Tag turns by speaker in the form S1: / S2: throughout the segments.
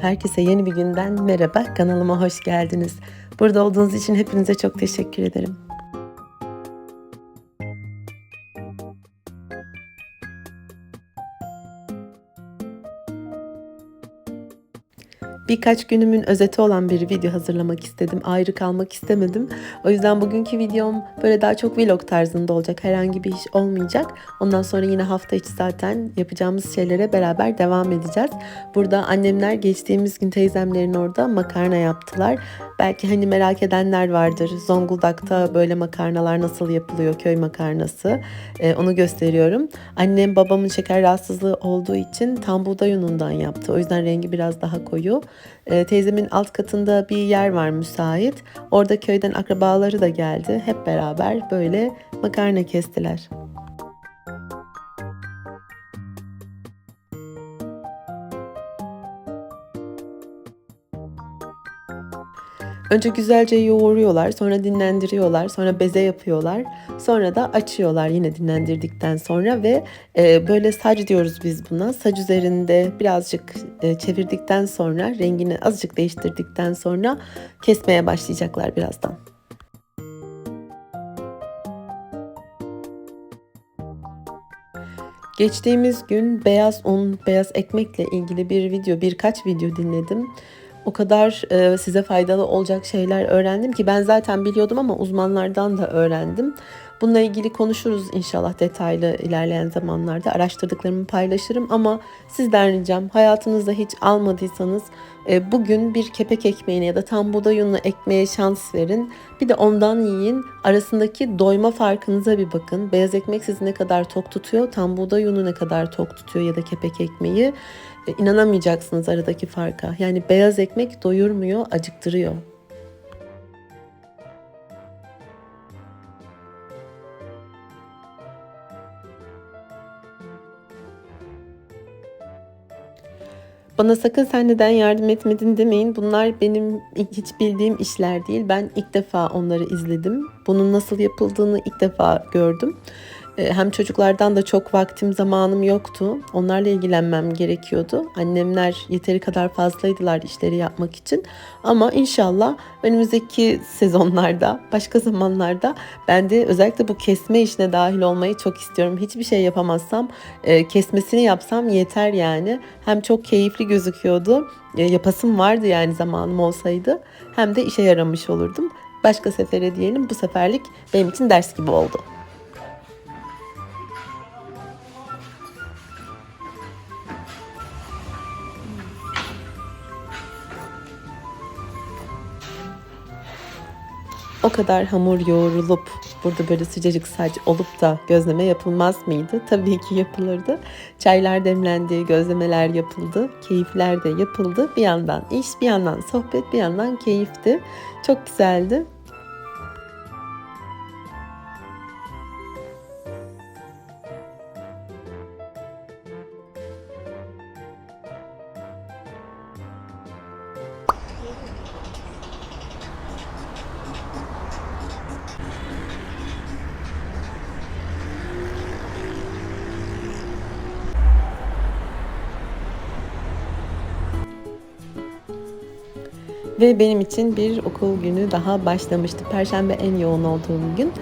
S1: Herkese yeni bir günden merhaba. Kanalıma hoş geldiniz. Burada olduğunuz için hepinize çok teşekkür ederim. Birkaç günümün özeti olan bir video hazırlamak istedim. Ayrı kalmak istemedim. O yüzden bugünkü videom böyle daha çok vlog tarzında olacak. Herhangi bir iş olmayacak. Ondan sonra yine hafta içi zaten yapacağımız şeylere beraber devam edeceğiz. Burada annemler geçtiğimiz gün teyzemlerin orada makarna yaptılar. Belki hani merak edenler vardır. Zonguldak'ta böyle makarnalar nasıl yapılıyor, köy makarnası. Ee, onu gösteriyorum. Annem babamın şeker rahatsızlığı olduğu için tam buğday unundan yaptı. O yüzden rengi biraz daha koyu. Ee, teyzemin alt katında bir yer var müsait. Orada köyden akrabaları da geldi. Hep beraber böyle makarna kestiler. Önce güzelce yoğuruyorlar, sonra dinlendiriyorlar, sonra beze yapıyorlar, sonra da açıyorlar yine dinlendirdikten sonra ve e, böyle sac diyoruz biz buna. Sac üzerinde birazcık e, çevirdikten sonra, rengini azıcık değiştirdikten sonra kesmeye başlayacaklar birazdan. Geçtiğimiz gün beyaz un, beyaz ekmekle ilgili bir video, birkaç video dinledim o kadar e, size faydalı olacak şeyler öğrendim ki ben zaten biliyordum ama uzmanlardan da öğrendim. Bununla ilgili konuşuruz inşallah detaylı ilerleyen zamanlarda. Araştırdıklarımı paylaşırım ama sizden ricam hayatınızda hiç almadıysanız e, bugün bir kepek ekmeğine ya da tam buğday unlu ekmeğe şans verin. Bir de ondan yiyin. Arasındaki doyma farkınıza bir bakın. Beyaz ekmek sizi ne kadar tok tutuyor, tam buğday unu ne kadar tok tutuyor ya da kepek ekmeği. E, inanamayacaksınız aradaki farka. Yani beyaz ekmek doyurmuyor, acıktırıyor. Bana sakın sen neden yardım etmedin demeyin. Bunlar benim hiç bildiğim işler değil. Ben ilk defa onları izledim. Bunun nasıl yapıldığını ilk defa gördüm. Ee, hem çocuklardan da çok vaktim zamanım yoktu. Onlarla ilgilenmem gerekiyordu. Annemler yeteri kadar fazlaydılar işleri yapmak için. Ama inşallah önümüzdeki sezonlarda, başka zamanlarda ben de özellikle bu kesme işine dahil olmayı çok istiyorum. Hiçbir şey yapamazsam e, kesmesini yapsam yeter yani. Hem çok keyifli gözüküyordu. E, yapasım vardı yani zamanım olsaydı. Hem de işe yaramış olurdum. Başka sefere diyelim bu seferlik benim için ders gibi oldu. O kadar hamur yoğrulup burada böyle sıcacık saç olup da gözleme yapılmaz mıydı? Tabii ki yapılırdı. Çaylar demlendi, gözlemeler yapıldı, keyifler de yapıldı. Bir yandan iş, bir yandan sohbet, bir yandan keyifti. Çok güzeldi. Ve benim için bir okul günü daha başlamıştı. Perşembe en yoğun olduğum gün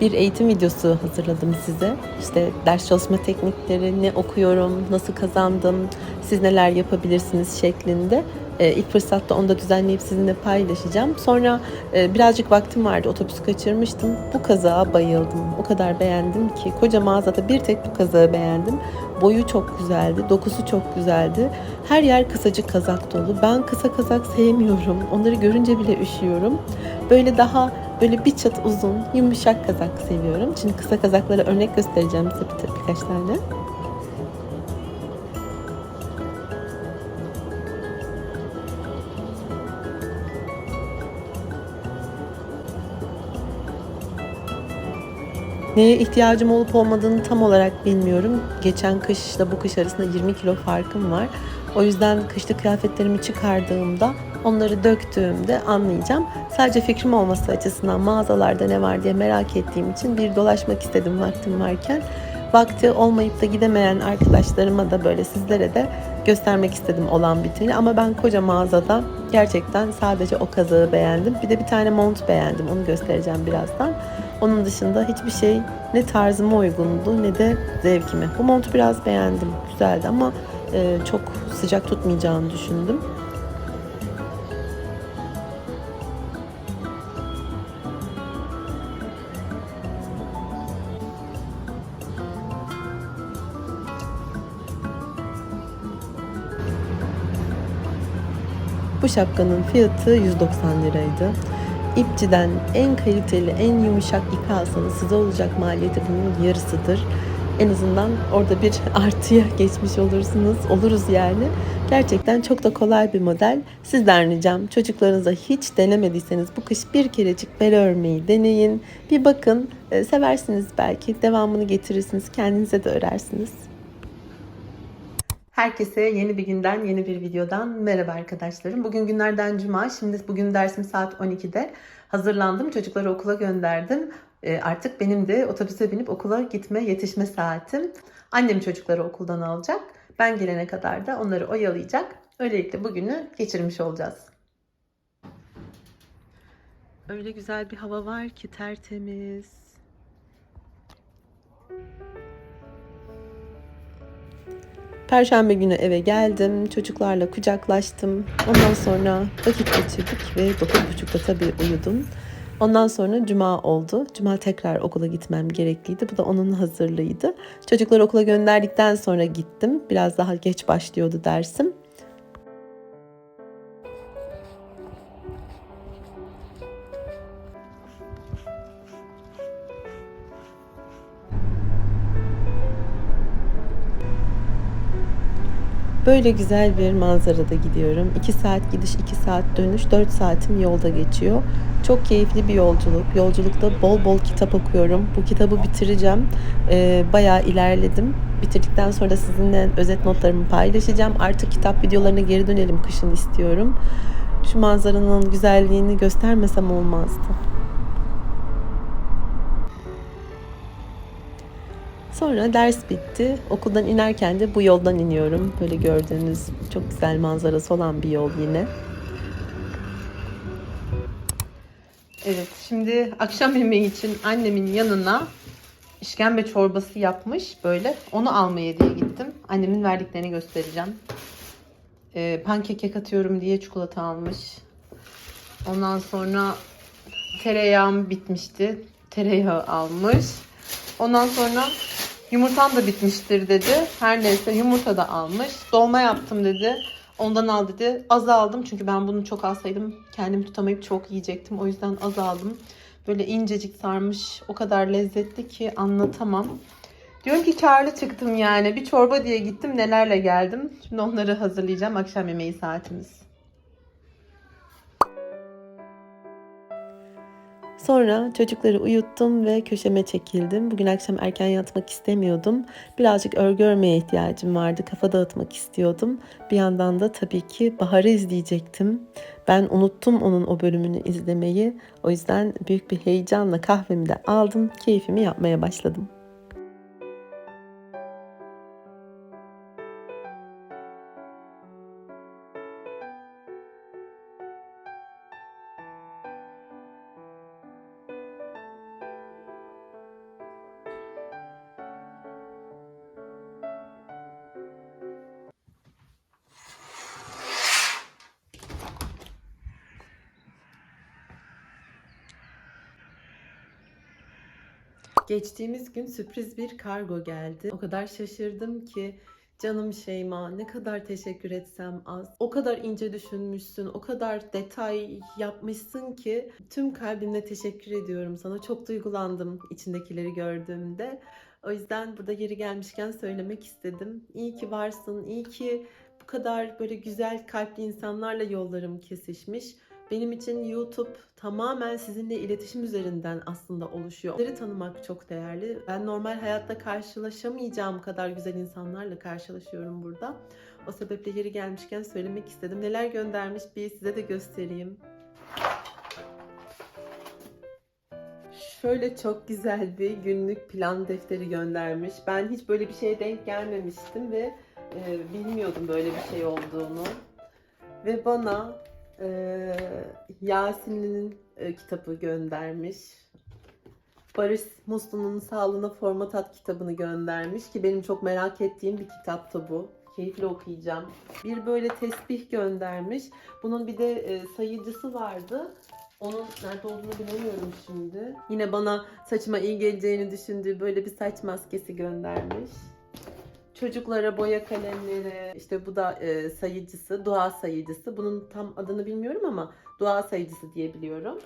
S1: bir eğitim videosu hazırladım size. İşte ders çalışma teknikleri, ne okuyorum, nasıl kazandım, siz neler yapabilirsiniz şeklinde. E, ilk fırsatta onu da düzenleyip sizinle paylaşacağım. Sonra e, birazcık vaktim vardı, otobüsü kaçırmıştım. Bu kazağa bayıldım. O kadar beğendim ki koca mağazada bir tek bu kazağı beğendim. Boyu çok güzeldi, dokusu çok güzeldi. Her yer kısacık kazak dolu. Ben kısa kazak sevmiyorum. Onları görünce bile üşüyorum. Böyle daha böyle bir çat uzun, yumuşak kazak seviyorum. Şimdi kısa kazaklara örnek göstereceğim size bir, birkaç tane. Neye ihtiyacım olup olmadığını tam olarak bilmiyorum. Geçen kışla bu kış arasında 20 kilo farkım var. O yüzden kışlık kıyafetlerimi çıkardığımda onları döktüğümde anlayacağım. Sadece fikrim olması açısından mağazalarda ne var diye merak ettiğim için bir dolaşmak istedim vaktim varken. vakti olmayıp da gidemeyen arkadaşlarıma da böyle sizlere de göstermek istedim olan biteni. Ama ben koca mağazada gerçekten sadece o kazağı beğendim. Bir de bir tane mont beğendim. Onu göstereceğim birazdan. Onun dışında hiçbir şey ne tarzıma uygundu ne de zevkime. Bu montu biraz beğendim. Güzeldi ama e, çok sıcak tutmayacağını düşündüm. Bu şapkanın fiyatı 190 liraydı. İpçiden en kaliteli, en yumuşak ipi alsanız size olacak maliyeti bunun yarısıdır. En azından orada bir artıya geçmiş olursunuz, oluruz yani. Gerçekten çok da kolay bir model. Sizden ricam çocuklarınıza hiç denemediyseniz bu kış bir kerecik bel örmeyi deneyin. Bir bakın, e, seversiniz belki, devamını getirirsiniz, kendinize de örersiniz. Herkese yeni bir günden, yeni bir videodan merhaba arkadaşlarım. Bugün günlerden cuma. Şimdi bugün dersim saat 12'de. Hazırlandım. Çocukları okula gönderdim. E, artık benim de otobüse binip okula gitme, yetişme saatim. Annem çocukları okuldan alacak. Ben gelene kadar da onları oyalayacak. Öylelikle bugünü geçirmiş olacağız. Öyle güzel bir hava var ki tertemiz. Perşembe günü eve geldim. Çocuklarla kucaklaştım. Ondan sonra vakit geçirdik ve 9.30'da tabii uyudum. Ondan sonra cuma oldu. Cuma tekrar okula gitmem gerekliydi. Bu da onun hazırlığıydı. Çocukları okula gönderdikten sonra gittim. Biraz daha geç başlıyordu dersim. Böyle güzel bir manzarada gidiyorum. 2 saat gidiş, 2 saat dönüş, 4 saatim yolda geçiyor. Çok keyifli bir yolculuk. Yolculukta bol bol kitap okuyorum. Bu kitabı bitireceğim. Ee, bayağı ilerledim. Bitirdikten sonra da sizinle özet notlarımı paylaşacağım. Artık kitap videolarına geri dönelim kışın istiyorum. Şu manzaranın güzelliğini göstermesem olmazdı. Sonra ders bitti. Okuldan inerken de bu yoldan iniyorum. Böyle gördüğünüz çok güzel manzarası olan bir yol yine. Evet, şimdi akşam yemeği için annemin yanına işkembe çorbası yapmış böyle. Onu almaya diye gittim. Annemin verdiklerini göstereceğim. Ee, pankeke katıyorum diye çikolata almış. Ondan sonra tereyağım bitmişti. Tereyağı almış. Ondan sonra Yumurtam da bitmiştir dedi. Her neyse yumurta da almış. Dolma yaptım dedi. Ondan al dedi. Az aldım çünkü ben bunu çok alsaydım kendimi tutamayıp çok yiyecektim. O yüzden az aldım. Böyle incecik sarmış. O kadar lezzetli ki anlatamam. Diyorum ki karlı çıktım yani. Bir çorba diye gittim nelerle geldim. Şimdi onları hazırlayacağım. Akşam yemeği saatimiz. Sonra çocukları uyuttum ve köşeme çekildim. Bugün akşam erken yatmak istemiyordum. Birazcık örgü örmeye ihtiyacım vardı. Kafa dağıtmak istiyordum. Bir yandan da tabii ki Bahar'ı izleyecektim. Ben unuttum onun o bölümünü izlemeyi. O yüzden büyük bir heyecanla kahvemi de aldım. Keyfimi yapmaya başladım. Geçtiğimiz gün sürpriz bir kargo geldi. O kadar şaşırdım ki canım Şeyma ne kadar teşekkür etsem az. O kadar ince düşünmüşsün, o kadar detay yapmışsın ki tüm kalbimle teşekkür ediyorum sana. Çok duygulandım içindekileri gördüğümde. O yüzden burada geri gelmişken söylemek istedim. İyi ki varsın, iyi ki bu kadar böyle güzel kalpli insanlarla yollarım kesişmiş. Benim için YouTube tamamen sizinle iletişim üzerinden aslında oluşuyor. Onları tanımak çok değerli. Ben normal hayatta karşılaşamayacağım kadar güzel insanlarla karşılaşıyorum burada. O sebeple yeri gelmişken söylemek istedim. Neler göndermiş bir size de göstereyim. Şöyle çok güzel bir günlük plan defteri göndermiş. Ben hiç böyle bir şeye denk gelmemiştim ve e, bilmiyordum böyle bir şey olduğunu. Ve bana e, Yasin'in e, kitabı göndermiş. Barış Muslu'nun Sağlığına Format At kitabını göndermiş ki benim çok merak ettiğim bir kitaptı bu. Keyifle okuyacağım. Bir böyle tesbih göndermiş. Bunun bir de e, sayıcısı vardı. Onun nerede olduğunu bilemiyorum şimdi. Yine bana saçıma iyi geleceğini düşündüğü böyle bir saç maskesi göndermiş. Çocuklara boya kalemleri, işte bu da e, sayıcısı, dua sayıcısı. Bunun tam adını bilmiyorum ama dua sayıcısı diye biliyorum.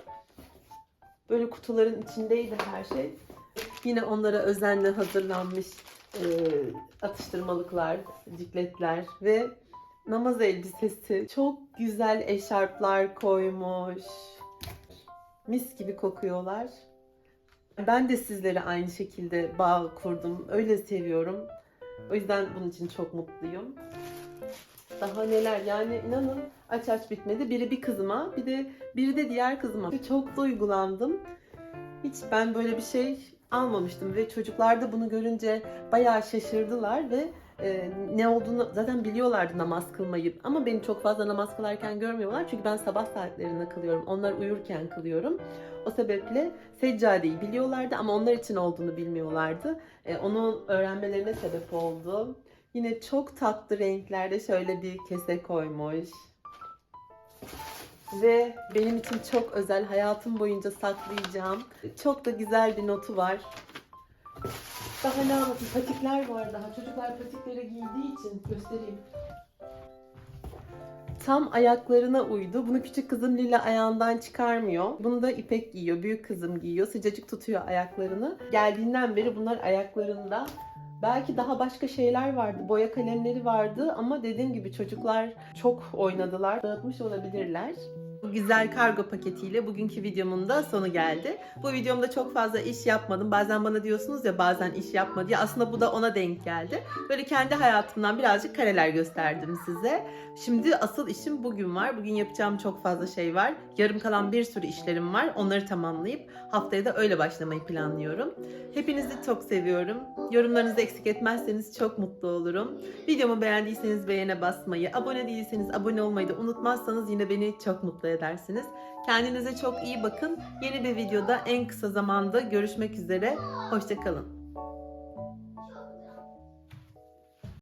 S1: Böyle kutuların içindeydi her şey. Yine onlara özenle hazırlanmış e, atıştırmalıklar, cikletler ve namaz elbisesi. Çok güzel eşarplar koymuş. Mis gibi kokuyorlar. Ben de sizlere aynı şekilde bağ kurdum. Öyle seviyorum. O yüzden bunun için çok mutluyum. Daha neler yani inanın aç aç bitmedi. Biri bir kızıma bir de biri de diğer kızıma. Çok duygulandım. Hiç ben böyle bir şey almamıştım ve çocuklar da bunu görünce bayağı şaşırdılar ve e, ne olduğunu zaten biliyorlardı namaz kılmayı ama beni çok fazla namaz kılarken görmüyorlar çünkü ben sabah saatlerinde kılıyorum. Onlar uyurken kılıyorum. O sebeple seccadeyi biliyorlardı ama onlar için olduğunu bilmiyorlardı. E, onu öğrenmelerine sebep oldu. Yine çok tatlı renklerde şöyle bir kese koymuş. Ve benim için çok özel, hayatım boyunca saklayacağım. Çok da güzel bir notu var. Daha ne anlatayım? Patikler var daha. Çocuklar patikleri giydiği için göstereyim. Tam ayaklarına uydu. Bunu küçük kızım Lila ayağından çıkarmıyor. Bunu da İpek giyiyor. Büyük kızım giyiyor. Sıcacık tutuyor ayaklarını. Geldiğinden beri bunlar ayaklarında. Belki daha başka şeyler vardı. Boya kalemleri vardı ama dediğim gibi çocuklar çok oynadılar. Dağıtmış olabilirler. Bu güzel kargo paketiyle bugünkü videomun da sonu geldi. Bu videomda çok fazla iş yapmadım. Bazen bana diyorsunuz ya bazen iş yapma diye. Aslında bu da ona denk geldi. Böyle kendi hayatımdan birazcık kareler gösterdim size. Şimdi asıl işim bugün var. Bugün yapacağım çok fazla şey var. Yarım kalan bir sürü işlerim var. Onları tamamlayıp haftaya da öyle başlamayı planlıyorum. Hepinizi çok seviyorum. Yorumlarınızı eksik etmezseniz çok mutlu olurum. Videomu beğendiyseniz beğene basmayı, abone değilseniz abone olmayı da unutmazsanız yine beni çok mutlu edersiniz. Kendinize çok iyi bakın. Yeni bir videoda en kısa zamanda görüşmek üzere. Hoşçakalın.